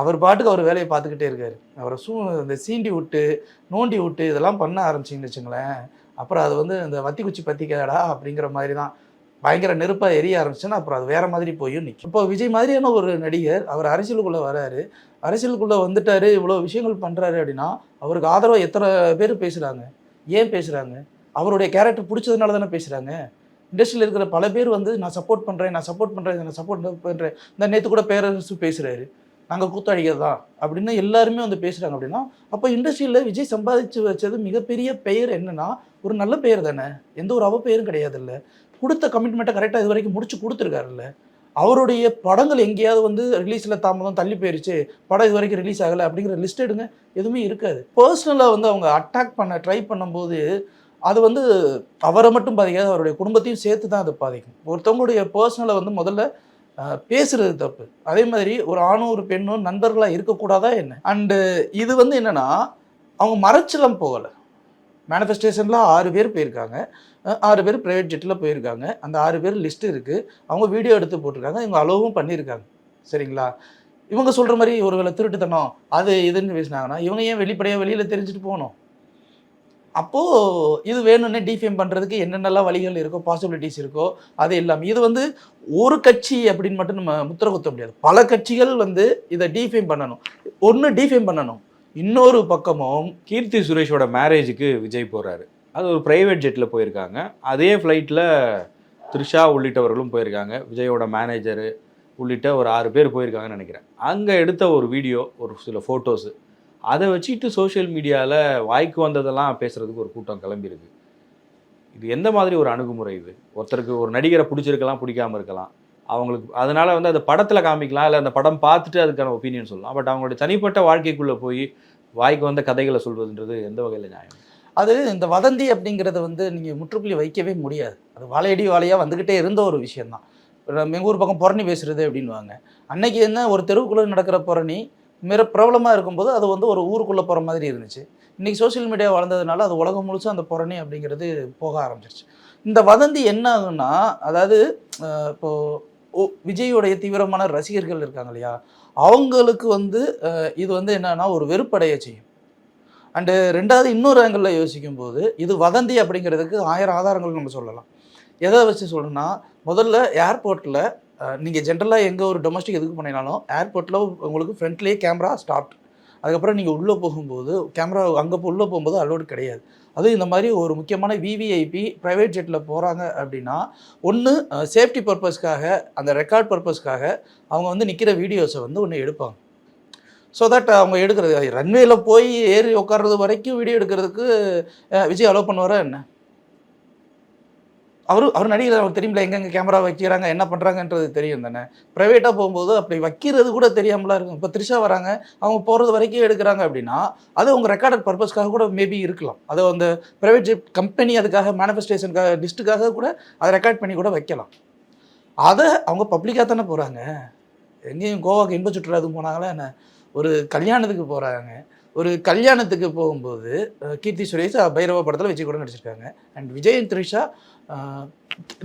அவர் பாட்டுக்கு அவர் வேலையை பார்த்துக்கிட்டே இருக்காரு. அவரை சூ இந்த சீண்டி விட்டு நோண்டி விட்டு இதெல்லாம் பண்ண ஆரம்பிச்சிங்கன்னு வச்சுங்களேன். அப்புறம் அது வந்து இந்த வத்தி குச்சி பத்திக்கடா அப்படிங்கிற மாதிரி தான் பயங்கர நெருப்பாக எரிய ஆரம்பிச்சுன்னா அப்புறம் அது வேற மாதிரி போயும் நிற்கும் இப்போ விஜய் மாதிரியான ஒரு நடிகர் அவர் அரசியலுக்குள்ளே வராரு. அரசியலுக்குள்ளே வந்துட்டாரு இவ்வளோ விஷயங்கள் பண்ணுறாரு அப்படின்னா அவருக்கு ஆதரவாக எத்தனை பேர் பேசுகிறாங்க ஏன் பேசுகிறாங்க அவருடைய கேரக்டர் பிடிச்சதுனால தானே பேசுகிறாங்க இண்டஸ்ட்ரியில் இருக்கிற பல பேர் வந்து நான் சப்போர்ட் பண்ணுறேன் நான் சப்போர்ட் பண்ணுறேன் நான் சப்போர்ட் பண்ணுறேன் இந்த நேற்று கூட பேரரசு பேசுகிறாரு நாங்கள் கூத்தாடிகள் தான் அப்படின்னு எல்லாருமே வந்து பேசுகிறாங்க அப்படின்னா அப்போ இண்டஸ்ட்ரியில் விஜய் சம்பாதிச்சு வச்சது மிகப்பெரிய பெயர் என்னன்னா ஒரு நல்ல பெயர் தானே? எந்த ஒரு அவப்பெயரும் கிடையாது இல்லை கொடுத்த கமிட்மெண்ட்டை கரெக்டாக இது வரைக்கும் முடிச்சு கொடுத்துருக்காருல்ல. அவருடைய படங்கள் எங்கேயாவது வந்து ரிலீஸில் தாமதம் தள்ளி போயிருச்சு படம் இது வரைக்கும் ரிலீஸ் ஆகலை அப்படிங்கிற லிஸ்ட் எடுங்க. எதுவுமே இருக்காது. பர்சனலாக வந்து அவங்க அட்டாக் பண்ண ட்ரை பண்ணும்போது அது வந்து அவரை மட்டும் பாதிக்காது அவருடைய குடும்பத்தையும் சேர்த்து தான் அது பாதிக்கும். ஒருத்தவங்களுடைய பர்சனலை வந்து முதல்ல பேசுறது தப்பு. அதே மாதிரி ஒரு ஆணும் ஒரு பெண்ணும் நண்பர்களாக இருக்கக்கூடாதா என்ன? அண்டு இது வந்து என்னென்னா அவங்க மறைச்சலாம் போகலை. மேனிஃபெஸ்டேஷனில் ஆறு பேர் போயிருக்காங்க. ஆறு பேர் ப்ரைவேட் ஜெட்டில் போயிருக்காங்க. அந்த ஆறு பேர் லிஸ்ட் இருக்குது அவங்க வீடியோ எடுத்து போட்டிருக்காங்க. இவங்க அளவும் பண்ணியிருக்காங்க. சரிங்களா? இவங்க சொல்கிற மாதிரி ஒருவேளை திருட்டுத்தனம் அது இதுன்னு பேசினாங்கன்னா இவங்க ஏன் வெளிப்படையாக வெளியில் தெரிஞ்சுட்டு போகணும்? அப்போது இது வேணும்னே டிஃபேம் பண்ணுறதுக்கு என்னென்னலாம் வழிகள் இருக்கோ பாசிபிலிட்டிஸ் இருக்கோ அது இல்லாமல் இது வந்து ஒரு கட்சி அப்படின்னு மட்டும் நம்ம முத்திர குத்த முடியாது. பல கட்சிகள் வந்து இதை டிஃபேம் பண்ணணும். ஒன்று டிஃபேம் பண்ணணும். இன்னொரு பக்கமும் கீர்த்தி சுரேஷோட மேரேஜுக்கு விஜய் போறாரு. அது ஒரு பிரைவேட் ஜெட்டில் போயிருக்காங்க. அதே ஃப்ளைட்டில் த்ரிஷா உள்ளிட்டவர்களும் போயிருக்காங்க. விஜயோட மேனேஜரு உள்ளிட்ட ஒரு ஆறு பேர் போயிருக்காங்கன்னு நினைக்கிறேன். அங்கே எடுத்த ஒரு வீடியோ ஒரு சில ஃபோட்டோஸு அதை வச்சுட்டு சோஷியல் மீடியாவில் வாய்க்கு வந்ததெல்லாம் பேசுகிறதுக்கு ஒரு கூட்டம் கிளம்பியிருக்கு இது எந்த மாதிரி ஒரு அணுகுமுறை இது? ஒருத்தருக்கு ஒரு நடிகரை பிடிச்சிருக்கலாம் பிடிக்காம இருக்கலாம். அவங்களுக்கு அதனால் வந்து அந்த படத்தில் காமிக்கலாம் இல்லை அந்த படம் பார்த்துட்டு அதுக்கான ஒப்பீனியன் சொல்லலாம். பட் அவங்களுடைய தனிப்பட்ட வாழ்க்கைக்குள்ளே போய் வாய்க்கு வந்த கதைகளை சொல்வதுன்றது எந்த வகையில் நியாயம்? அது இந்த வதந்தி அப்படிங்கிறத வந்து நீங்கள் முற்றுப்புள்ளி வைக்கவே முடியாது. அது வாழையடி வாழையாக வந்துக்கிட்டே இருந்த ஒரு விஷயம்தான். எங்கள் ஊர் பக்கம் புறணி பேசுகிறது அப்படின்வாங்க அன்னைக்கு என்ன ஒரு தெருவுக்குள்ளே நடக்கிற புறணி மிக பிரபலமாக இருக்கும்போது அது வந்து ஒரு ஊருக்குள்ளே போகிற மாதிரி இருந்துச்சு. இன்றைக்கி சோஷியல் மீடியா வளர்ந்ததுனால அது உலகம் முழுசு அந்த புறணி அப்படிங்கிறது போக ஆரம்பிச்சிருச்சு. இந்த வதந்தி என்ன ஆகுன்னா அதாவது இப்போது விஜயுடைய ஓ- தீவிரமான ரசிகர்கள் இருக்காங்க இல்லையா? அவங்களுக்கு வந்து இது வந்து என்னன்னா ஒரு வெறுப்படைய செய்யும். அண்டு ரெண்டாவது இன்னொரு ஆங்கிளில் யோசிக்கும்போது இது வதந்தி அப்படிங்கிறதுக்கு ஆயிரம் ஆதாரங்கள் நம்ம சொல்லலாம். எதை வச்சு சொல்லணும்னா முதல்ல ஏர்போர்ட்டில் நீங்கள் ஜென்ரலாக எங்கே ஒரு டொமஸ்டிக் எதுக்கு பண்ணினாலும் ஏர்போர்ட்டில் உங்களுக்கு ஃப்ரண்ட்லேயே கேமரா ஸ்டாப்ட் அதுக்கப்புறம் நீங்கள் உள்ளே போகும்போது கேமரா அங்கே உள்ளே போகும்போது அலோடு கிடையாது. அதுவும் இந்த மாதிரி ஒரு முக்கியமான விவிஐபி ப்ரைவேட் ஜெட்டில் போகிறாங்க அப்படின்னா ஒன்று சேஃப்டி பர்பஸ்க்காக அந்த ரெக்கார்ட் பர்பஸ்க்காக அவங்க வந்து நிற்கிற வீடியோஸை வந்து ஒன்று எடுப்பாங்க. ஸோ தட் அவங்க எடுக்கிறது ரன்வேயில் போய் ஏறி உட்கார்றது வரைக்கும் வீடியோ எடுக்கிறதுக்கு விஜய் அலோவ் பண்ணுவாரா என்ன? அவரு அவர் நடிகர் அவருக்கு தெரியும்ல எங்கெங்க கேமரா வைக்கிறாங்க என்ன பண்ணுறாங்கன்றது தெரியும் தானே. ப்ரைவேட்டாக போகும்போது அப்படி வைக்கிறது கூட தெரியாமலாம் இருக்கும். இப்போ த்ரிஷா வராங்க அவங்க போகிறது வரைக்கும் எடுக்கிறாங்க அப்படின்னா அது அவங்க ரெக்கார்டட் பர்பஸ்க்காக கூட மேபி இருக்கலாம். அது அந்த ப்ரைவேட் ஜெட் கம்பெனி அதுக்காக மேனிஃபெஸ்டேஷனுக்காக லிஸ்ட்டுக்காக கூட அதை ரெக்கார்ட் பண்ணி கூட வைக்கலாம். அதை அவங்க பப்ளிக்காக தானே போகிறாங்க எங்கேயும் கோவாக்கு இன்ப சுற்றுலா எதுவும் போனாங்களா என்ன? ஒரு கல்யாணத்துக்கு போகிறாங்க ஒரு கல்யாணத்துக்கு போகும்போது கீர்த்தி சுரேஷ் பைரவ படத்தில் விஜய் கூட நடிச்சிருக்காங்க. அண்ட் விஜய் த்ரிஷா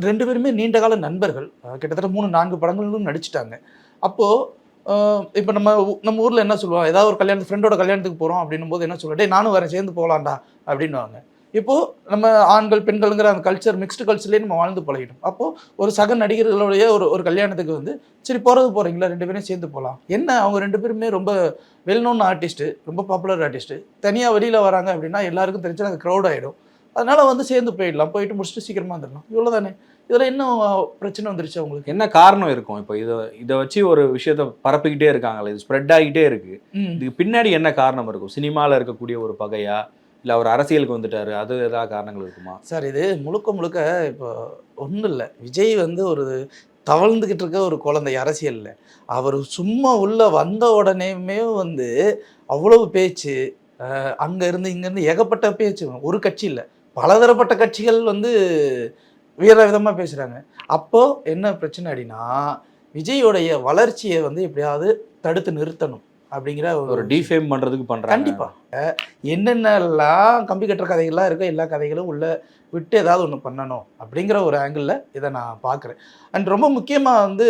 ரெண்டு பேருமே நீண்ட கால நண்பர்கள் கிட்டத்தட்ட மூணு நான்கு படங்களும் நடிச்சிட்டாங்க. அப்போது இப்போ நம்ம நம்ம ஊரில் என்ன சொல்லுவோம் ஏதாவது ஒரு கல்யாணத்து ஃப்ரெண்டோட கல்யாணத்துக்கு போகிறோம் அப்படின்னும் போது என்ன சொல்லுவோம் டேய் நானும் வரேன் சேர்ந்து போகலாண்டா அப்படின்னுவாங்க. இப்போது நம்ம ஆண்கள் பெண்கள்ங்கிற அந்த கல்ச்சர் மிக்ஸ்டு கல்ச்சர்லேயே நம்ம வாழ்ந்து பழகிட்டோம். அப்போது ஒரு சக நடிகர்களுடைய ஒரு ஒரு கல்யாணத்துக்கு வந்து சரி போகிறது போகிறீங்களா ரெண்டு பேரும் சேர்ந்து போகலாம் என்ன? அவங்க ரெண்டு பேருமே ரொம்ப வெல் நோன் ஆர்டிஸ்ட்டு ரொம்ப பாப்புலர் ஆர்டிஸ்ட்டு தனியாக வெளியில் வராங்க அப்படின்னா எல்லாருக்கும் தெரிஞ்சு அந்த க்ரௌட் ஆகிடும் அதனால் வந்து சேர்ந்து போயிடலாம். போயிட்டு முடிச்சுட்டு சீக்கிரமாக வந்துடலாம். இவ்வளோ தானே இதில் இன்னும் பிரச்சனை வந்துருச்சு அவங்களுக்கு என்ன காரணம் இருக்கும்? இப்போ இதை இதை வச்சு ஒரு விஷயத்த பரப்பிக்கிட்டே இருக்காங்களே இது ஸ்ப்ரெட் ஆகிட்டே இருக்கு. ம். இதுக்கு பின்னாடி என்ன காரணம் இருக்கும்? சினிமாவில் இருக்கக்கூடிய ஒரு பகையா? இல்லை அவர் அரசியலுக்கு வந்துட்டாரு அது ஏதாவது காரணங்கள் இருக்குமா? சார் இது முழுக்க முழுக்க இப்போ ஒன்றும் இல்லை. விஜய் வந்து ஒரு தவழ்ந்துக்கிட்டு இருக்க ஒரு குழந்தை அரசியலில். அவர் சும்மா உள்ள வந்த உடனேயுமே வந்து அவ்வளவு பேச்சு அங்கே இருந்து இங்கேருந்து ஏகப்பட்ட பேச்சு. ஒரு கட்சி இல்லை. பலதரப்பட்ட கட்சிகள் வந்து வேற விதமாக பேசுகிறாங்க அப்போது என்ன பிரச்சனை அப்படின்னா விஜயோடைய வளர்ச்சியை வந்து எப்படியாவது தடுத்து நிறுத்தணும் அப்படிங்கிற ஒரு டிஃபேம் பண்றதுக்கு பண்றாங்க. கண்டிப்பா. அஹ் என்னென்னலாம் கம்பி கட்டுற கதைகள்லாம் இருக்கோ எல்லா கதைகளும் உள்ள விட்டு ஏதாவது ஒன்று பண்ணணும் அப்படிங்கிற ஒரு ஆங்கிளில் இதை நான் பார்க்குறேன். அண்ட் ரொம்ப முக்கியமாக வந்து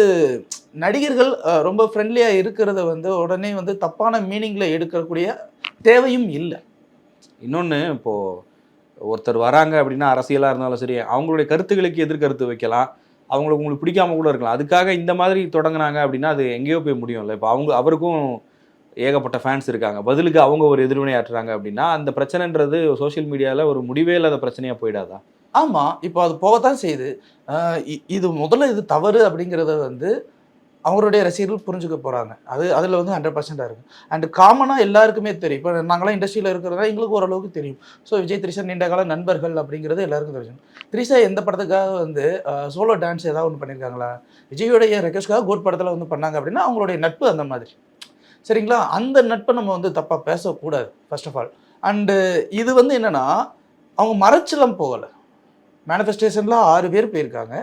நடிகர்கள் ரொம்ப ஃப்ரெண்ட்லியாக இருக்கிறத வந்து உடனே வந்து தப்பான மீனிங்கில் எடுக்கக்கூடிய தேவையும் இல்லை. இன்னொன்று இப்போது ஒருத்தர் வராங்க அப்படின்னா அரசியலாக இருந்தாலும் சரி அவங்களுடைய கருத்துக்களுக்கு எதிர்கருத்து வைக்கலாம். அவங்களுக்கு உங்களுக்கு பிடிக்காம கூட இருக்கலாம். அதுக்காக இந்த மாதிரி தொடங்கினாங்க அப்படின்னா அது எங்கேயோ போய் முடியும்ல. இப்போ அவங்க அவருக்கும் ஏகப்பட்ட ஃபேன்ஸ் இருக்காங்க. பதிலுக்கு அவங்க ஒரு எதிர்வினையாற்றுறாங்க அப்படின்னா அந்த பிரச்சனைன்றது சோஷியல் மீடியாவில் ஒரு முடிவே இல்லாத பிரச்சனையாக போயிடாதா? ஆமாம் இப்போ அது போகத்தான் செய்யுது. இது முதல்ல இது தவறு அப்படிங்கிறத வந்து அவங்களுடைய ரசிகர்கள் புரிஞ்சுக்க போகிறாங்க அது அதில் வந்து ஹண்ட்ரட் பர்சண்டாக இருக்கும் அண்ட் காமனாக எல்லாருக்குமே தெரியும். இப்போ நாங்களாம் இண்டஸ்ட்ரியில் இருக்கிறதா எங்களுக்கு ஓரளவுக்கு தெரியும். ஸோ விஜய் த்ரிஷா நீண்ட கால நண்பர்கள் அப்படிங்கிறது எல்லாருக்கும் தெரியும். த்ரிஷா எந்த படத்துக்காக வந்து சோலோ டான்ஸ் ஏதாவது ஒன்று பண்ணியிருக்காங்களா விஜயோடைய ரெக்வஸ்ட்காக கோட் படத்தில் வந்து பண்ணாங்க அப்படின்னா அவங்களுடைய நட்பு அந்த மாதிரி. சரிங்களா? அந்த நட்பை நம்ம வந்து தப்பாக பேசக்கூடாது ஃபர்ஸ்ட் ஆஃப் ஆல் அண்டு இது வந்து என்னென்னா அவங்க மறைச்சலம் போகலை. மேனிஃபெஸ்டேஷனில் ஆறு பேர் போயிருக்காங்க.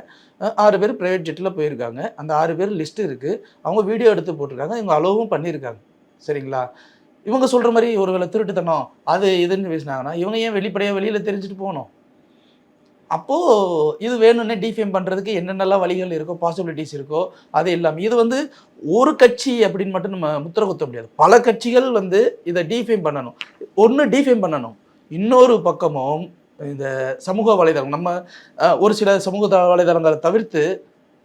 ஆறு பேர் ப்ரைவேட் ஜெட்டில் போயிருக்காங்க. அந்த ஆறு பேர் லிஸ்ட்டு இருக்குது அவங்க வீடியோ எடுத்து போட்டிருக்காங்க. இவங்க அலோவும் பண்ணியிருக்காங்க. சரிங்களா? இவங்க சொல்கிற மாதிரி ஒருவேளை திருட்டுத்தனம் அது இதுன்னு பேசினாங்கன்னா இவங்க ஏன் வெளிப்படையாக வெளியில் தெரிஞ்சுட்டு போகணும்? அப்போது இது வேணும்னே டிஃபேம் பண்ணுறதுக்கு என்னென்னலாம் வழிகள் இருக்கோ பாசிபிலிட்டிஸ் இருக்கோ அது இல்லாமல் இது வந்து ஒரு கட்சி அப்படின்னு மட்டும் நம்ம முத்திர குத்த முடியாது. பல கட்சிகள் வந்து இதை டிஃபேம் பண்ணணும். ஒன்று டிஃபேம் பண்ணணும். இன்னொரு பக்கமும் இந்த சமூக வலைதளம் நம்ம ஒரு சில சமூக வலைதளங்களை தவிர்த்து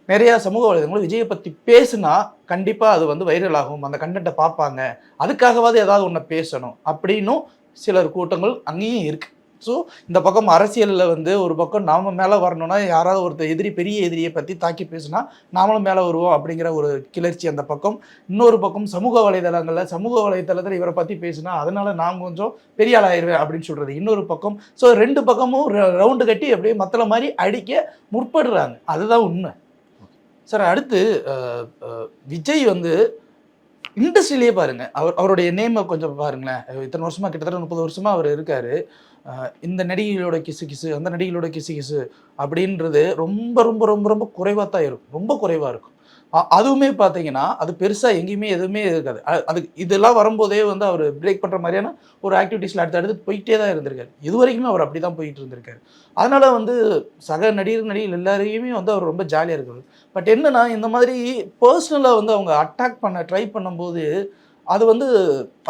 நிறையா சமூக வலைதளங்கள் விஜயை பற்றி பேசுனா கண்டிப்பாக அது வந்து வைரல் ஆகும். அந்த கண்டென்ட்டை பார்ப்பாங்க. அதுக்காகவாது ஏதாவது ஒன்று பேசணும். அப்படின்னும் சிலர் கூட்டங்கள் அங்கேயும் இருக்குது ஸோ இந்த பக்கம் அரசியலில் வந்து ஒரு பக்கம் நாம் மேலே வரணும்னா யாராவது ஒருத்தர் எதிரி பெரிய எதிரியை பற்றி தாக்கி பேசுனா நாமளும் மேலே வருவோம் அப்படிங்கிற ஒரு கிளர்ச்சி அந்த பக்கம். இன்னொரு பக்கம் சமூக வலைதளங்களில் சமூக வலைதளத்தில் இவரை பற்றி பேசுனா அதனால் நான் கொஞ்சம் பெரிய ஆள் ஆயிடுவேன் அப்படின்னு சொல்கிறது இன்னொரு பக்கம். ஸோ ரெண்டு பக்கமும் ரவுண்டு கட்டி அப்படியே மத்தள மாதிரி அடிக்க முற்படுறாங்க. அதுதான் உண்மை. சார் அடுத்து விஜய் வந்து இண்டஸ்ட்ரியிலே பாருங்கள் அவர் அவருடைய நேமை கொஞ்சம் பாருங்களேன். இத்தனை வருஷமாக கிட்டத்தட்ட முப்பது வருஷமாக அவர் இருக்கார். இந்த நடிகைகளோட கிசு கிசு அந்த நடிகைகளோட கிசு கிசு அப்படின்றது ரொம்ப ரொம்ப ரொம்ப ரொம்ப குறைவாக தான் இருக்கும். ரொம்ப குறைவாக இருக்கும். அதுவுமே பார்த்தீங்கன்னா அது பெருசாக எங்கேயுமே எதுவுமே இருக்காது. அ- அது இதெல்லாம் வரும்போதே வந்து அவர் பிரேக் பண்ணுற மாதிரியான ஒரு ஆக்டிவிட்டீஸில் அடுத்து அடுத்து போயிட்டே தான் இருந்திருக்காரு. இது வரைக்குமே அவர் அப்படி தான் போயிட்டு இருந்திருக்காரு. அதனால் வந்து சக நடிகர் நடிகர் எல்லாரையுமே வந்து அவர் ரொம்ப ஜாலியாக இருக்கிறது பட் என்னென்னா இந்த மாதிரி பர்சனலாக வந்து அவங்க அட்டாக் பண்ண ட்ரை பண்ணும்போது அது வந்து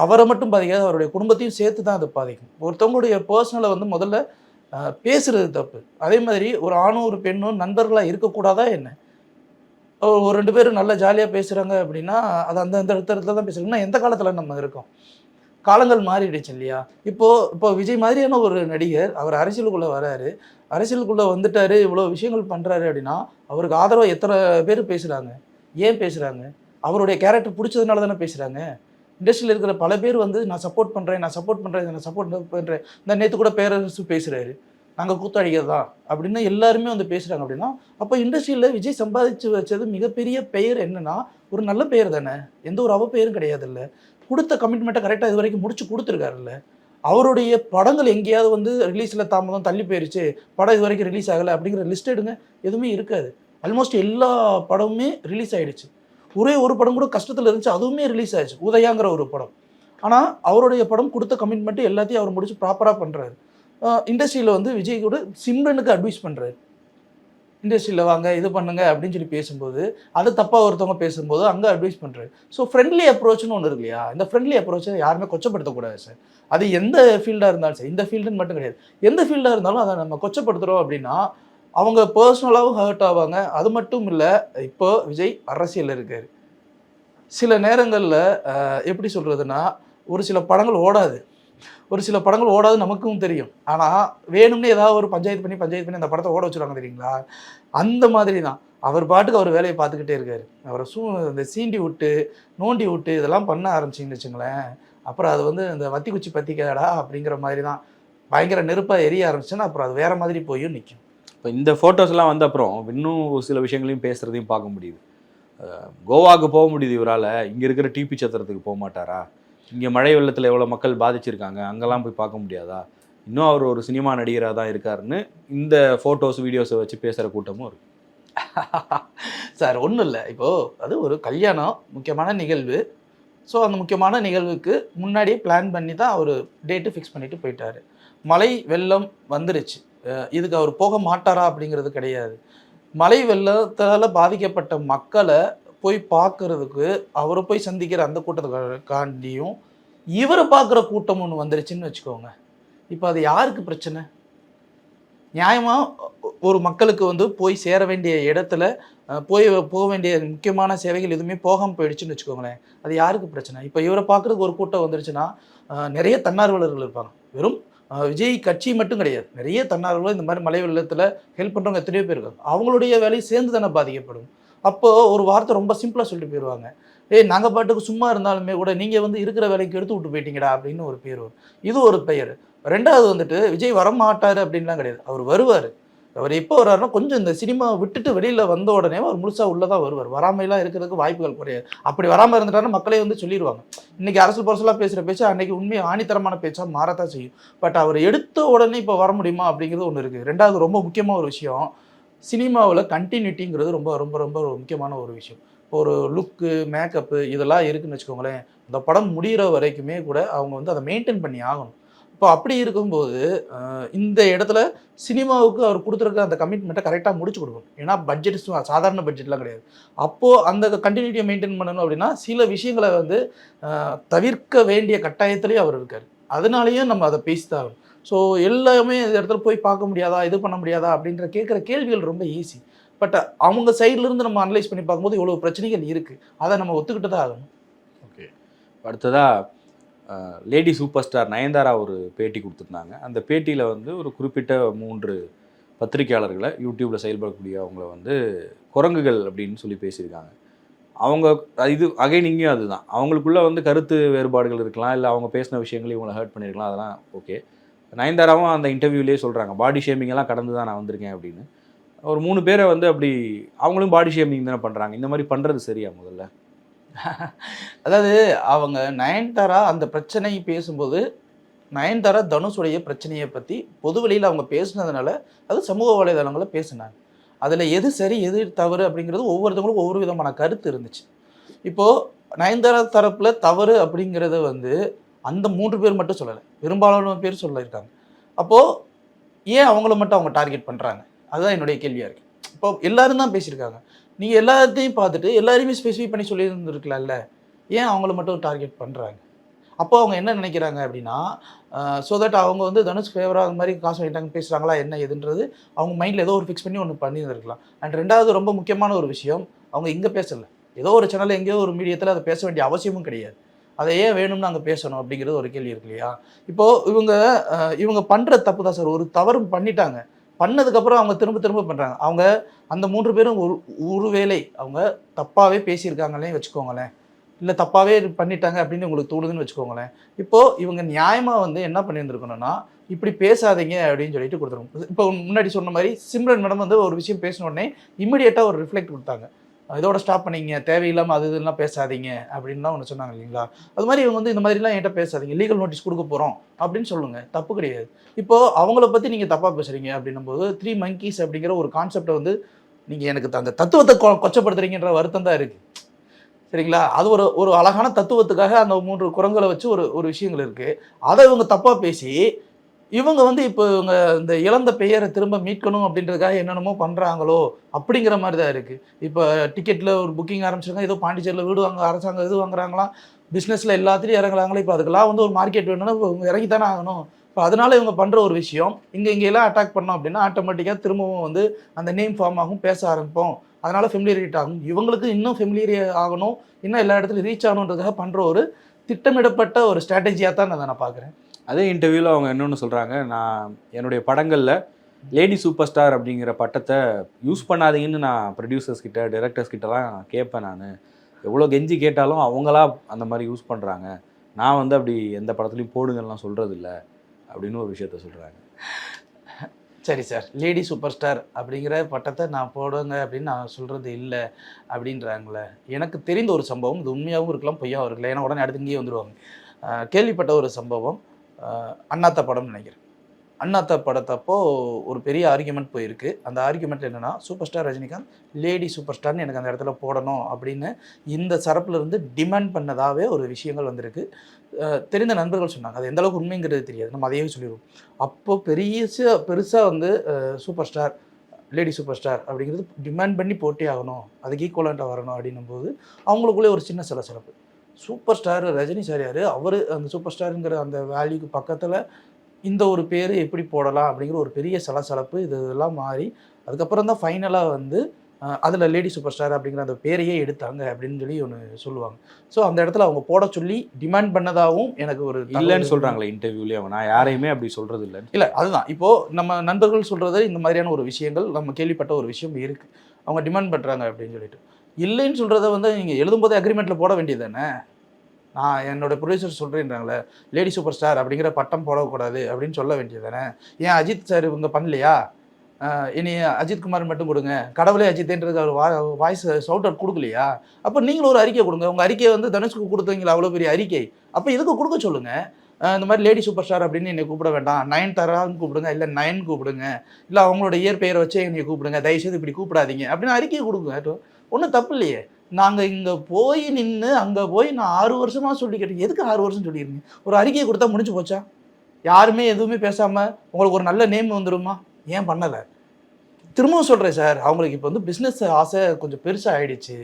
அவரை மட்டும் பாதிக்காது அவருடைய குடும்பத்தையும் சேர்த்து தான் அது பாதிக்கும். ஒருத்தவங்களுடைய பர்சனலை வந்து முதல்ல பேசுறது தப்பு. அதே மாதிரி ஒரு ஆணும் ஒரு பெண்ணும் நண்பர்களாக இருக்கக்கூடாதா என்ன? ஒரு ஒரு ரெண்டு பேரும் நல்லா ஜாலியாக பேசுகிறாங்க அப்படின்னா அது அந்த அந்த இடத்துல தான் பேசுகிறாங்கன்னா எந்த காலத்தில் நம்ம இருக்கோம்? காலங்கள் மாறிடுச்சு இல்லையா? இப்போது இப்போ விஜய் மாதிரியான ஒரு நடிகர் அவர் அரசியலுக்குள்ளே வராரு. அரசியலுக்குள்ளே வந்துட்டாரு இவ்வளோ விஷயங்கள் பண்ணுறாரு அப்படின்னா அவருக்கு ஆதரவாக எத்தனை பேர் பேசுகிறாங்க ஏன் பேசுகிறாங்க அவருடைய கேரக்டர் பிடிச்சதுனால தானே பேசுகிறாங்க இண்டஸ்ட்ரியில் இருக்கிற பல பேர் வந்து நான் சப்போர்ட் பண்ணுறேன் நான் சப்போர்ட் பண்ணுறேன் நான் சப்போர்ட் பண்ணுறேன் இந்த நேற்று கூட பேரரசு பேசுகிறாரு நாங்கள் கூத்தாடிகள் தான் அப்படின்னு எல்லாருமே வந்து பேசுகிறாங்க அப்படின்னா அப்போ இண்டஸ்ட்ரியில் விஜய் சம்பாதிச்சு வச்சது மிகப்பெரிய பெயர் என்னன்னா ஒரு நல்ல பெயர் தானே. எந்த ஒரு அவப்பெயரும் கிடையாது இல்லை கொடுத்த கமிட்மெண்ட்டை கரெக்டாக இது வரைக்கும் முடிச்சு கொடுத்துருக்காருல்ல. அவருடைய படங்கள் எங்கேயாவது வந்து ரிலீஸில் தாமதம் தள்ளி போயிருச்சு. படம் இது வரைக்கும் ரிலீஸ் ஆகலை அப்படிங்கிற லிஸ்ட் எடுங்க. எதுவுமே இருக்காது. ஆல்மோஸ்ட் எல்லா படமுமே ரிலீஸ் ஆகிடுச்சு ஒரே ஒரு படம் கூட கஷ்டத்தில் இருந்துச்சு அதுவுமே ரிலீஸ் ஆயிடுச்சு. உதயாங்கிற ஒரு படம். ஆனால் அவருடைய படம் கொடுத்த கமிட்மெண்ட்டு எல்லாத்தையும் அவர் முடிச்சு ப்ராப்பராக பண்ணுறாரு இண்டஸ்ட்ரியில் வந்து விஜய் கூட சிம்ரனுக்கு அட்வைஸ் பண்ணுறாரு இண்டஸ்ட்ரியில் வாங்க இது பண்ணுங்க அப்படின்னு சொல்லி பேசும்போது அது தப்பாக ஒருத்தவங்க பேசும்போது அங்கே அட்வைஸ் பண்ணுறாரு ஸோ ஃப்ரெண்ட்லி அப்ரோச்னு ஒன்று இருக்கு இல்லையா? இந்த ஃப்ரெண்ட்லி அப்ரோச்சை யாருமே கொச்சப்படுத்தக்கூடாது சார். அது எந்த ஃபீல்டாக இருந்தாலும் சரி இந்த ஃபீல்டுன்னு மட்டும் கிடையாது. எந்த ஃபீல்டாக இருந்தாலும் அதை நம்ம கொச்சப்படுத்துகிறோம் அப்படின்னா அவங்க பர்சனலாகவும் ஹர்ட் ஆவாங்க. அது மட்டும் இல்லை இப்போ விஜய் அரசியலில் இருக்கார். சில நேரங்களில் எப்படி சொல்கிறதுனா ஒரு சில படங்கள் ஓடாது. ஒரு சில படங்கள் ஓடாது நமக்கும் தெரியும். ஆனால் வேணும்னே ஏதாவது ஒரு பஞ்சாயத்து பண்ணி பஞ்சாயத்து பண்ணி அந்த படத்தை ஓட வச்சுருவாங்க தெரியுங்களா? அந்த மாதிரி தான். அவர் பாட்டுக்கு அவர் வேலையை பார்த்துக்கிட்டே இருக்காரு. அவரை சூ இந்த சீண்டி விட்டு நோண்டி விட்டு இதெல்லாம் பண்ண ஆரம்பிச்சிங்கன்னு வச்சுங்களேன் அப்புறம் அது வந்து இந்த வத்தி குச்சி பத்திக்கடா அப்படிங்கிற மாதிரி தான். பயங்கர நெருப்பாக எரிய ஆரம்பிச்சுன்னா அப்புறம் அது வேறு மாதிரி போயும் நிற்கும் இப்போ இந்த ஃபோட்டோஸ்லாம் வந்த அப்புறம் இன்னும் ஒரு சில விஷயங்களையும் பேசுகிறதையும் பார்க்க முடியுது. கோவாவுக்கு கோவாக்கு போக முடியுது இவரால். இங்கே இருக்கிற டிபி சத்திரத்துக்கு போக மாட்டாரா? இங்கே மழை வெள்ளத்தில் எவ்வளோ மக்கள் பாதிச்சிருக்காங்க? அங்கெல்லாம் போய் பார்க்க முடியாதா? இன்னும் அவர் ஒரு சினிமா நடிகராக தான் இருக்காருன்னு இந்த ஃபோட்டோஸ் வீடியோஸை வச்சு பேசுகிற கூட்டமும் இருக்கு. சார் ஒன்றும் இல்லை. இப்போது அது ஒரு கல்யாணம் முக்கியமான நிகழ்வு. ஸோ அந்த முக்கியமான நிகழ்வுக்கு முன்னாடியே பிளான் பண்ணி தான் அவர் டேட்டு ஃபிக்ஸ் பண்ணிட்டு போயிட்டாரு. மழை வெள்ளம் வந்துருச்சு. இதுக்கு அவர் போக மாட்டாரா அப்படிங்கிறது கிடையாது. மழை வெள்ளத்தால் பாதிக்கப்பட்ட மக்களை போய் பார்க்கறதுக்கு அவரை போய் சந்திக்கிற அந்த கூட்டத்தை காண்டியும் இவரை பார்க்குற கூட்டம் ஒன்று வந்துருச்சுன்னு வச்சுக்கோங்க. இப்போ அது யாருக்கு பிரச்சனை? நியாயமாக ஒரு மக்களுக்கு வந்து போய் சேர வேண்டிய இடத்துல போய் போக வேண்டிய முக்கியமான சேவைகள் எதுவுமே போகாமல் போயிடுச்சுன்னு வச்சுக்கோங்களேன். அது யாருக்கு பிரச்சனை? இப்போ இவரை பார்க்குறதுக்கு ஒரு கூட்டம் வந்துருச்சுன்னா நிறைய தன்னார்வலர்கள் இருப்பாங்க. வெறும் விஜய் கட்சி மட்டும் கிடையாது. நிறைய தன்னார்வலர்கள் இந்த மாதிரி மலை வெள்ளத்தில் ஹெல்ப் பண்ணுறவங்க எத்தனையோ பேர் இருக்காங்க. அவங்களுடைய வேலையை சேர்ந்து தானே பாதிக்கப்படும். அப்போது ஒரு வார்த்தை ரொம்ப சிம்பிளாக சொல்லிட்டு போயிடுவாங்க ஏய் நாங்கள் பாட்டுக்கு சும்மா இருந்தாலுமே கூட நீங்கள் வந்து இருக்கிற வேலைக்கு எடுத்து விட்டு போயிட்டீங்கடா அப்படின்னு ஒரு பேர் வரும். இது ஒரு பெயர். ரெண்டாவது வந்துட்டு விஜய் வரமாட்டார் அப்படின்லாம் கிடையாது. அவர் வருவார். அவர் எப்போ வர்றாருன்னா கொஞ்சம் இந்த சினிமா விட்டுட்டு வெளியில் வந்த உடனே அவர் முழுசாக உள்ளே தான் வருவார். வராமையெல்லாம் இருக்கிறதுக்கு வாய்ப்புகள் குறையாது அப்படி வராமல் இருந்துட்டாருன்னா மக்களே வந்து சொல்லிடுவாங்க இன்னைக்கு அரசு பரசலாக பேசுகிற பேச்சு அன்றைக்கி உண்மை ஆணித்தரமான பேச்சாக மாறத்தான் செய்யும். பட் அவர் எடுத்த உடனே இப்போ வர முடியுமா அப்படிங்கிறது ஒன்று இருக்குது ரெண்டாவது ரொம்ப முக்கியமான ஒரு விஷயம் சினிமாவில் கண்டினியூட்டிங்கிறது ரொம்ப ரொம்ப ரொம்ப ஒரு முக்கியமான ஒரு விஷயம். ஒரு லுக்கு மேக்கப்பு இதெல்லாம் இருக்குன்னு வச்சுக்கோங்களேன். இந்த படம் முடிகிற வரைக்குமே கூட அவங்க வந்து அதை மெயின்டைன் பண்ணி ஆகணும். இப்போ அப்படி இருக்கும்போது இந்த இடத்துல சினிமாவுக்கு அவர் கொடுத்துருக்க அந்த கமிட்மெண்ட்டை கரெக்டாக முடிச்சு கொடுக்கணும். ஏன்னா பட்ஜெட் சாதாரண பட்ஜெட்லாம் கிடையாது. அப்போது அந்த கண்டினியூட்டியை மெயின்டைன் பண்ணணும் அப்படின்னா சில விஷயங்களை வந்து தவிர்க்க வேண்டிய கட்டாயத்திலேயே அவர் இருக்கார். அதனாலேயும் நம்ம அதை பேசித்தான் ஸோ எல்லாமே இந்த இடத்துல போய் பார்க்க முடியாதா இது பண்ண முடியாதா அப்படின்ற கேட்குற கேள்விகள் ரொம்ப ஈஸி பட் அவங்க சைட்லேருந்து நம்ம அனலைஸ் பண்ணி பார்க்கும்போது இவ்வளோ பிரச்சனைகள் இருக்குது அதை நம்ம ஒத்துக்கிட்டு தான் ஆகணும். ஓகே அடுத்ததாக லேடி சூப்பர் ஸ்டார் நயன்தாரா ஒரு பேட்டி கொடுத்துருந்தாங்க. அந்த பேட்டியில் வந்து ஒரு குறிப்பிட்ட மூன்று பத்திரிகையாளர்களை யூடியூப்பில் செயல்படக்கூடிய அவங்கள வந்து குரங்குகள் அப்படின்னு சொல்லி பேசியிருக்காங்க. அவங்க இது அகைன் இங்கேயும் அதுதான். அவங்களுக்குள்ள வந்து கருத்து வேறுபாடுகள் இருக்கலாம் இல்லை அவங்க பேசின விஷயங்கள் இவங்களை ஹர்ட் பண்ணியிருக்கலாம் அதெல்லாம் ஓகே நயன்தாராவும் அந்த இன்டர்வியூலேயே சொல்கிறாங்க பாடி ஷேமிங்கெல்லாம் கடந்து தான் நான் வந்திருக்கேன் அப்படின்னு. ஒரு மூணு பேரை வந்து அப்படி அவங்களும் பாடி ஷேமிங் தானே பண்ணுறாங்க இந்த மாதிரி பண்ணுறது சரியா முதல்ல? அதாவது அவங்க நயன்தாரா அந்த பிரச்சனை பேசும்போது நயன்தாரா தனுஷுடைய பிரச்சனையை பற்றி பொது வெளியில் அவங்க பேசுனதுனால அது சமூக வலைதளங்களில் பேசினாங்க. அதில் எது சரி எது தவறு அப்படிங்கிறது ஒவ்வொருத்தவங்களுக்கும் ஒவ்வொரு விதமான கருத்து இருந்துச்சு. இப்போது நயன்தாரா தரப்பில் தவறு அப்படிங்கிறத வந்து அந்த மூன்று பேர் மட்டும் சொல்லலை பெரும்பாலான பேர் சொல்லியிருக்காங்க. அப்போது ஏன் அவங்கள மட்டும் அவங்க டார்கெட் பண்ணுறாங்க அதுதான் என்னுடைய கேள்வியாக இருக்குது இப்போ எல்லாரும் தான் பேசியிருக்காங்க. நீங்கள் எல்லாத்தையும் பார்த்துட்டு எல்லாரையுமே ஸ்பெசிஃபை பண்ணி சொல்லியிருந்துருக்கலாம்ல. ஏன் அவங்கள மட்டும் டார்கெட் பண்ணுறாங்க அப்போ அவங்க என்ன நினைக்கிறாங்க அப்படின்னா ஸோ தட் அவங்க வந்து தனுஷ் ஃபேவராக அந்த மாதிரி காசு வாங்கிட்டாங்க பேசுகிறாங்களா என்ன எதுன்றது அவங்க மைண்டில் ஏதோ ஒரு ஃபிக்ஸ் பண்ணி ஒன்று பண்ணியிருந்துருக்கலாம். அண்ட் ரெண்டாவது ரொம்ப முக்கியமான ஒரு விஷயம் அவங்க இங்கே பேசலை. ஏதோ ஒரு சேனலில் எங்கேயோ ஒரு மீடியத்தில் அதை பேச வேண்டிய அவசியமும் கிடையாது. அதை ஏன் வேணும்னு அங்கே பேசணும் அப்படிங்கிறது ஒரு கேள்வி இருக்கு இல்லையா? இப்போது இவங்க இவங்க பண்ணுற தப்பு தான் சார். ஒரு தவறு பண்ணிட்டாங்க. பண்ணதுக்கப்புறம் அவங்க திரும்ப திரும்ப பண்ணுறாங்க அவங்க அந்த மூன்று பேரும் ஒரு ஒருவேளை அவங்க தப்பாகவே பேசியிருக்காங்களே வச்சுக்கோங்களேன். இல்லை தப்பாகவே பண்ணிட்டாங்க அப்படின்னு உங்களுக்கு தோணுதுன்னு வச்சுக்கோங்களேன். இப்போது இவங்க நியாயமாக வந்து என்ன பண்ணியிருந்துருக்கணும்னா இப்படி பேசாதீங்க அப்படின்னு சொல்லிட்டு கொடுத்துருவோம். இப்போ முன்னாடி சொன்ன மாதிரி சிம்ரன் மேடம் வந்து ஒரு விஷயம் பேசின உடனே இம்மிடியேட்டாக ஒரு ரிஃப்ளெக்ட் கொடுத்தாங்க. இதோட ஸ்டாப் பண்ணிங்க தேவையில்லாமல் அது இதெல்லாம் பேசாதீங்க அப்படின்லாம் ஒன்று சொன்னாங்க இல்லைங்களா? அது மாதிரி இவங்க வந்து இந்த மாதிரிலாம் என்கிட்ட பேசாதீங்க லீகல் நோட்டீஸ் கொடுக்க போகிறோம் அப்படின்னு சொல்லுங்கள் தப்பு கிடையாது. இப்போது அவங்கள பற்றி நீங்கள் தப்பாக பேசுகிறீங்க அப்படின்னும் போது த்ரீ மங்கீஸ் அப்படிங்கிற ஒரு கான்செப்டை வந்து நீங்கள் எனக்கு அந்த தத்துவத்தை கொ- கொச்சப்படுத்துறீங்கன்ற வருத்தம் தான் இருக்குது சரிங்களா? அது ஒரு ஒரு அழகான தத்துவத்துக்காக அந்த மூன்று குரங்களை வச்சு ஒரு ஒரு விஷயங்கள் இருக்குது அதை இவங்க தப்பாக பேசி இவங்க வந்து இப்போ இவங்க இந்த இழந்த பெயரை திரும்ப மீட்கணும் அப்படின்றதுக்காக என்னென்னமோ பண்ணுறாங்களோ அப்படிங்கிற மாதிரி தான் இருக்குது இப்போ டிக்கெட்டில் ஒரு புக்கிங் ஆரம்பிச்சிருக்காங்க ஏதோ பாண்டிச்சேரியில் வீடு வாங்க அரசாங்கம் இது வாங்குறாங்களாம். பிஸ்னஸில் எல்லாத்துலேயும் இறங்குறாங்களோ இப்போ அதுக்கெல்லாம் வந்து ஒரு மார்க்கெட் வேணும்னா இறங்கி தானே ஆகணும். இப்போ அதனால இவங்க பண்ணுற ஒரு விஷயம். இங்கே இங்கெல்லாம் அட்டாக் பண்ணோம் அப்படின்னா ஆட்டோமேட்டிக்காக திரும்பவும் வந்து அந்த நேம் ஃபார்ம் ஆகும் பேச ஆரம்பிப்போம். அதனால் ஃபெமிலியரேட் ஆகும். இவங்களுக்கு இன்னும் ஃபெமிலியர் ஆகணும். இன்னும் எல்லா இடத்துலையும் ரீச் ஆகணுன்றதுக்காக பண்ணுற ஒரு திட்டமிடப்பட்ட ஒரு ஸ்ட்ராட்டஜியாக தான் நான் நான் பார்க்குறேன். அதே இன்டர்வியூவில் அவங்க இன்னொன்று சொல்கிறாங்க நான் என்னுடைய படங்களில் லேடி சூப்பர் ஸ்டார் அப்படிங்கிற பட்டத்தை யூஸ் பண்ணாதீங்கன்னு நான் ப்ரொடியூசர்ஸ் கிட்ட டைரக்டர்ஸ் கிட்டலாம் கேட்பேன் நான். எவ்வளோ கெஞ்சி கேட்டாலும் அவங்களா அந்த மாதிரி யூஸ் பண்ணுறாங்க நான் வந்து அப்படி எந்த படத்துலையும் போடுங்கலாம் சொல்கிறது அப்படின்னு ஒரு விஷயத்த சொல்கிறாங்க சரி சார். லேடி சூப்பர் ஸ்டார் அப்படிங்கிற பட்டத்தை நான் போடுங்க அப்படின்னு நான் சொல்கிறது இல்லை அப்படின்றாங்களே. எனக்கு தெரிந்த ஒரு சம்பவம் இது உண்மையாகவும் இருக்கலாம் பொய்யாகவும் இருக்கலாம். ஏன்னா உடனே அடுத்து இங்கேயே வந்துடுவாங்க கேள்விப்பட்ட ஒரு சம்பவம் அண்ணாத்த படம்னு நினைக்கிறேன். அண்ணாத்த படத்தப்போ ஒரு பெரிய ஆர்குமெண்ட் போயிருக்கு. அந்த ஆர்குமெண்ட் என்னென்னா super star Rajinikanth lady super ஸ்டார்னு எனக்கு அந்த இடத்துல போடணும் அப்படின்னு இந்த சரப்புலேருந்து டிமாண்ட் பண்ணதாகவே ஒரு விஷயங்கள் வந்திருக்கு. தெரிந்த நண்பர்கள் சொன்னாங்க. அது எந்த அளவுக்கு உண்மைங்கிறது தெரியாது. நம்ம அதையே சொல்லிடுவோம். அப்போது பெரிய பெருசாக வந்து super star lady super star அப்படிங்கிறது டிமாண்ட் பண்ணி போட்டே ஆகணும். அதுக்கு ஈக்குவலண்ட்டாக வரணும் அப்படின்னும் போது அவங்களுக்குள்ளே ஒரு சின்ன சில சிறப்பு சூப்பர் ஸ்டார் ரஜினி சார் யார்? அவர் அந்த சூப்பர் ஸ்டாருங்கிற அந்த வேல்யூக்கு பக்கத்தில் இந்த ஒரு பேர் எப்படி போடலாம் அப்படிங்கிற ஒரு பெரிய சலசலப்பு இது இதெல்லாம் மாறி அதுக்கப்புறம் தான் ஃபைனலாக வந்து அதில் லேடி சூப்பர் ஸ்டார் அப்படிங்கிற அந்த பேரையே எடுத்தாங்க அப்படின்னு சொல்லி ஒன்று சொல்லுவாங்க. ஸோ அந்த இடத்துல அவங்க போட சொல்லி டிமாண்ட் பண்ணதாகவும் எனக்கு ஒரு இல்லைன்னு சொல்றாங்களே இன்டர்வியூலயே அவன். நான் யாரையுமே அப்படி சொல்றது இல்லைன்னு இல்லை அதுதான். இப்போ நம்ம நண்பர்கள் சொல்றது இந்த மாதிரியான ஒரு விஷயங்கள் நம்ம கேள்விப்பட்ட ஒரு விஷயம் இருக்கு. அவங்க டிமாண்ட் பண்றாங்க அப்படின்னு சொல்லிட்டு. இல்லைன்னு சொல்றத வந்து நீங்க எழுதும்போதே அக்ரிமெண்ட்ல போட வேண்டியது தானே? நான் என்னோட ப்ரொடியூசர் சொல்கிறேன்றாங்களே லேடி சூப்பர் ஸ்டார் அப்படிங்கிற பட்டம் போடக்கூடாது அப்படின்னு சொல்ல வேண்டியது தானே ஏன் அஜித் சார் இவங்க பண்ணலையா? இனி அஜித்குமார் மட்டும் கொடுங்க. கடவுளே அஜித்ன்றது அவர் வா வாய்ஸ் சவுட் அவுட் கொடுக்கலையா? அப்போ நீங்களும் ஒரு அறிக்கை கொடுங்க. உங்கள் அறிக்கையை வந்து தனுஷ்க்கு கொடுத்தீங்களா? அவ்வளோ பெரிய அறிக்கை. அப்போ இதுக்கு கொடுக்க சொல்லுங்கள் இந்த மாதிரி லேடி சூப்பர் ஸ்டார் அப்படின்னு என்னை கூப்பிட வேண்டாம். நயன் தரான்னு கூப்பிடுங்க. இல்லை நயன் கூப்பிடுங்க. இல்லை அவங்களோட இயற்பெயரை வச்சே என்னை கூப்பிடுங்க. தயவுசெய்து இப்படி கூப்பிடாதீங்க. அப்படின்னு அறிக்கையை கொடுங்க. ஒன்றும் தப்பு இல்லையே. நாங்கள் இங்கே போய் நின்று அங்கே போய் நான் ஆறு வருஷமாக சொல்லிக்கிட்டேன் எதுக்கு ஆறு வருஷம் சொல்லியிருக்கீங்க ஒரு அறிக்கையை கொடுத்தா முடிஞ்சு போச்சா? யாருமே எதுவுமே பேசாமல் உங்களுக்கு ஒரு நல்ல நேம் வந்துருமா? ஏன் பண்ணலை? திரும்பவும் சொல்கிறேன் சார் அவங்களுக்கு இப்போ வந்து பிஸ்னஸ் ஆசை கொஞ்சம் பெருசாக ஆயிடுச்சு.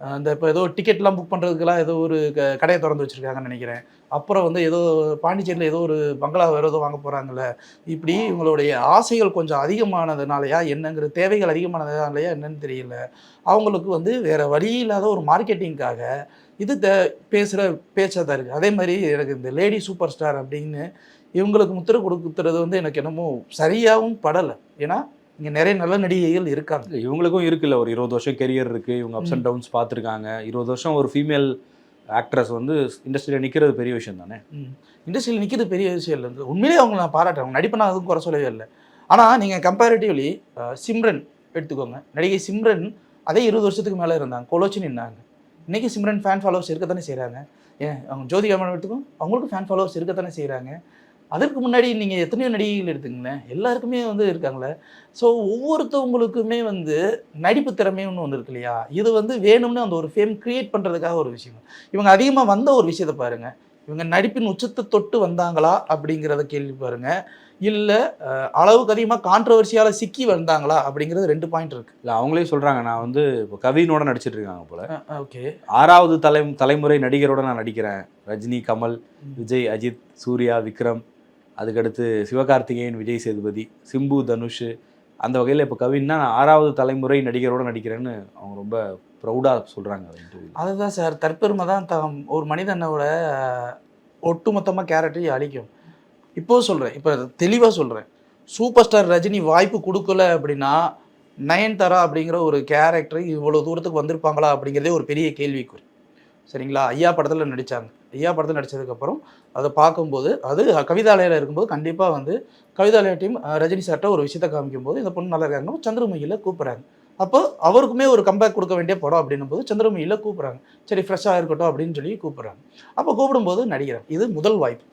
அந்த இந்த இப்போ ஏதோ டிக்கெட்லாம் புக் பண்ணுறதுக்கெல்லாம் ஏதோ ஒரு க- கடையை திறந்து வச்சுருக்காங்கன்னு நினைக்கிறேன். அப்புறம் வந்து ஏதோ பாண்டிச்சேரியில் ஏதோ ஒரு பங்களா வேறு ஏதோ வாங்க போகிறாங்கல்ல இப்படி இவங்களுடைய ஆசைகள் கொஞ்சம் அதிகமானதுனாலையா என்னங்கிற தேவைகள் அதிகமானதுனாலையா என்னன்னு தெரியல. அவங்களுக்கு வந்து வேறு வழி இல்லாத ஒரு மார்க்கெட்டிங்காக இது த பேசுகிற பேச்சாக தான் இருக்குது அதே மாதிரி எனக்கு இந்த லேடி சூப்பர் ஸ்டார் அப்படின்னு இவங்களுக்கு முத்திரை கொடுக்குறது வந்து எனக்கு என்னமோ சரியாகவும் படலை. ஏன்னா இங்கே நிறைய நல்ல நடிகைகள் இருக்காங்க. இவங்களுக்கும் இருக்குல்ல ஒரு இருபது வருஷம் கெரியர் இருக்கு. இவங்க அப்ஸ் அண்ட் டவுன்ஸ் பார்த்துருக்காங்க. இருபது வருஷம் ஒரு ஃபீமேல் ஆக்ட்ரஸ் வந்து இண்டஸ்ட்ரியில் நிற்கிறது பெரிய விஷயம் தானே? இண்டஸ்ட்ரியில் நிற்கிறது பெரிய விஷயம் இல்லை. உண்மையிலேயே அவங்க நான் பாராட்டுறேன். அவங்க நடிப்பை நான் அதுவும் குறை சொல்லவே இல்லை. ஆனால் நீங்கள் கம்பேரிட்டிவ்லி சிம்ரன் எடுத்துக்கோங்க. நடிகை சிம்ரன் அதே இருபது வருஷத்துக்கு மேலே இருந்தாங்க. கொலோச்சி நின்னாங்க. இன்றைக்கி சிம்ரன் ஃபேன் ஃபாலோவர்ஸ் இருக்கத்தானே செய்கிறாங்க ஏன்? அவங்க ஜோதிகா மேடம் எடுத்துக்கோங்க அவங்களுக்கும் ஃபேன் ஃபாலோவர்ஸ் இருக்கத்தானே செய்கிறாங்க அதற்கு முன்னாடி நீங்கள் எத்தனையோ நடிகைகள் எடுத்துங்களேன் எல்லாருக்குமே வந்து இருக்காங்களே. ஸோ ஒவ்வொருத்தவங்களுக்குமே வந்து நடிப்பு திறமைன்னு ஒன்று இருக்கு இல்லையா? இது வந்து வேணும்னு அந்த ஒரு ஃபேம் கிரியேட் பண்ணுறதுக்காக ஒரு விஷயம். இவங்க அதிகமாக வந்த ஒரு விஷயத்தை பாருங்க. இவங்க நடிப்பின் உச்சத்தை தொட்டு வந்தாங்களா அப்படிங்கிறத கேள்வி பாருங்க. இல்லை அளவுக்கு அதிகமாக கான்ட்ரவர்சியால் சிக்கி வந்தாங்களா அப்படிங்கிறது ரெண்டு பாயிண்ட் இருக்கு. இல்லை அவங்களே சொல்றாங்க. நான் வந்து இப்போ கவினோட நடிச்சிட்டு இருக்காங்க போல. ஓகே ஆறாவது தலை தலைமுறை நடிகரோட நான் நடிக்கிறேன். ரஜினி கமல் விஜய் அஜித் சூர்யா விக்ரம். அதுக்கடுத்து சிவகார்த்திகேயன் விஜய் சேதுபதி சிம்பு தனுஷ் அந்த வகையில் இப்போ கவின்னா நான் ஆறாவது தலைமுறை நடிகரோட நடிக்கிறேன்னு அவங்க ரொம்ப ப்ரௌடாக சொல்கிறாங்க அதுதான் சார் தற்பெருமை தான் தம் ஒரு மனிதனோட ஒட்டுமொத்தமாக கேரக்டரையும் அழிக்கும். இப்போ சொல்கிறேன் இப்போ தெளிவாக சொல்கிறேன் சூப்பர் ஸ்டார் ரஜினி வாய்ப்பு கொடுக்கல அப்படின்னா நயன்தாரா அப்படிங்கிற ஒரு கேரக்டர் இவ்வளோ தூரத்துக்கு வந்திருப்பாங்களா அப்படிங்கிறதே ஒரு பெரிய கேள்விக்குறி. சரிங்களா? ஐயா படத்தில் நடித்தாங்க ஐயா படத்தில் நடித்ததுக்கப்புறம் அதை பார்க்கும்போது அது கவிதாலயில் இருக்கும்போது கண்டிப்பாக வந்து கவிதாலய டீம் ரஜினி சார்ட்ட ஒரு விஷயத்தை காமிக்கும்போது இந்த பொண்ணு நல்லா இருக்காங்க சந்திரமுகியில் கூப்பிட்றாங்க. அப்போ அவருக்குமே ஒரு கம்பேக் கொடுக்க வேண்டிய படம் அப்படின்னும் போது சந்திரமுகியில் கூப்பிட்றாங்க. சரி ஃப்ரெஷ்ஷாக இருக்கட்டும் அப்படின்னு சொல்லி கூப்பிட்றாங்க. அப்போ கூப்பிடும்போது நடிக்கிறேன் இது முதல் வாய்ப்பு.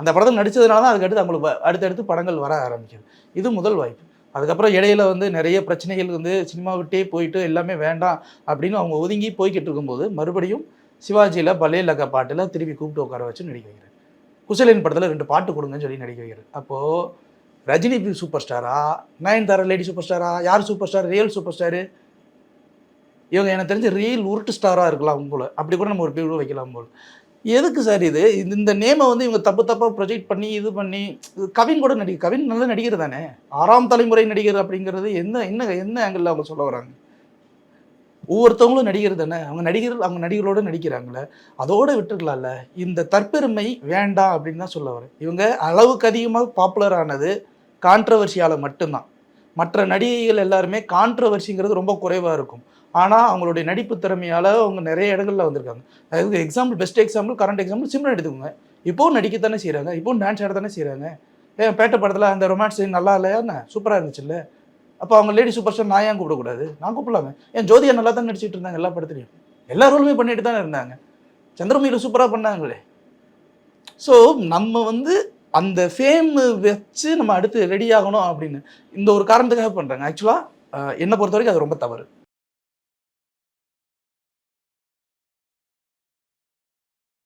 அந்த படத்தில் நடித்ததுனால தான் அதுக்கடுத்து அவங்களுக்கு அடுத்தடுத்து படங்கள் வர ஆரம்பிக்குது. இது முதல் வாய்ப்பு. அதுக்கப்புறம் இடையில வந்து நிறைய பிரச்சனைகள் வந்து சினிமா விட்டே போயிட்டு எல்லாமே வேண்டாம் அப்படின்னு அவங்க ஒதுங்கி போய்கிட்டு இருக்கும்போது மறுபடியும் சிவாஜியில் பலே லக பாட்டில் திருப்பி கூப்பிட்டு உட்கார வச்சு நடிக்க வைக்கிறேன் குசலின் படத்தில் ரெண்டு பாட்டு கொடுங்கன்னு சொல்லி நடிக்க வைக்கிறேன் அப்போது ரஜினி சூப்பர் ஸ்டாரா நயன்தாரா லேடி சூப்பர் ஸ்டாரா யார் super star real super star இவங்க எனக்கு தெரிஞ்சு ரியல் உருட்டு ஸ்டாராக இருக்கலாம் உங்களை அப்படி கூட நம்ம ஒரு பேர் வைக்கலாம் போல். எதுக்கு சார் இது? இந்த- இந்த நேமை வந்து இவங்க தப்பு தப்பாக ப்ரொஜெக்ட் பண்ணி இது பண்ணி கவின் கூட நடிகை கவின் நல்ல நடிகர் தானே? ஆறாம் தலைமுறை நடிகர் அப்படிங்கிறது என்ன என்ன என்ன ஆங்கிளில் அவங்க சொல்ல வராங்க? ஒவ்வொருத்தவங்களும் நடிகர் தானே? அவங்க நடிகர்கள் அவங்க நடிகர்களோட நடிக்கிறாங்களே. அதோடு விட்டுருக்கலாம்ல. இந்த தற்பெருமை வேண்டாம் அப்படின்னு தான் சொல்ல வரேன். இவங்க அளவுக்கு அதிகமாக பாப்புலர் ஆனது கான்ட்ரவர்சியால் மட்டும்தான். மற்ற நடிகைகள் எல்லாருமே கான்ட்ரவர்சிங்கிறது ரொம்ப குறைவாக இருக்கும். ஆனால் அவங்களுடைய நடிப்பு திறமையால் அவங்க நிறைய இடங்களில் வந்திருக்காங்க. அதுக்கு example best example current example Simran எடுத்துக்கோங்க. இப்போவும் நடிக்கத்தானே செய்கிறாங்க இப்போவும் டான்ஸ் ஆட தானே செய்கிறாங்க ஏன் பேட்ட படத்தில் அந்த ரொமான்ஸ் நல்லா இல்லையா என்ன? சூப்பராக இருந்துச்சுல்ல. அப்போ அவங்க லேடி சூப்பர் ஸ்டார் நான் ஏன் கூப்பிடக்கூடாது? நான் கூப்பிடலாமே. ஏன் ஜோதியா நல்லா தான் நடிச்சிட்டு இருந்தாங்க எல்லா படத்துலையும்? எல்லா ரோலுமே பண்ணிட்டு தானே இருந்தாங்க. சந்திரமுகியில் சூப்பராக பண்ணாங்களே. ஸோ நம்ம வந்து அந்த ஃபேம் வச்சு நம்ம அடுத்து ரெடி ஆகணும் அப்படின்னு இந்த ஒரு காரணத்துக்காக பண்ணுறாங்க ஆக்சுவலாக என்னை பொறுத்த வரைக்கும் அது ரொம்ப தவறு.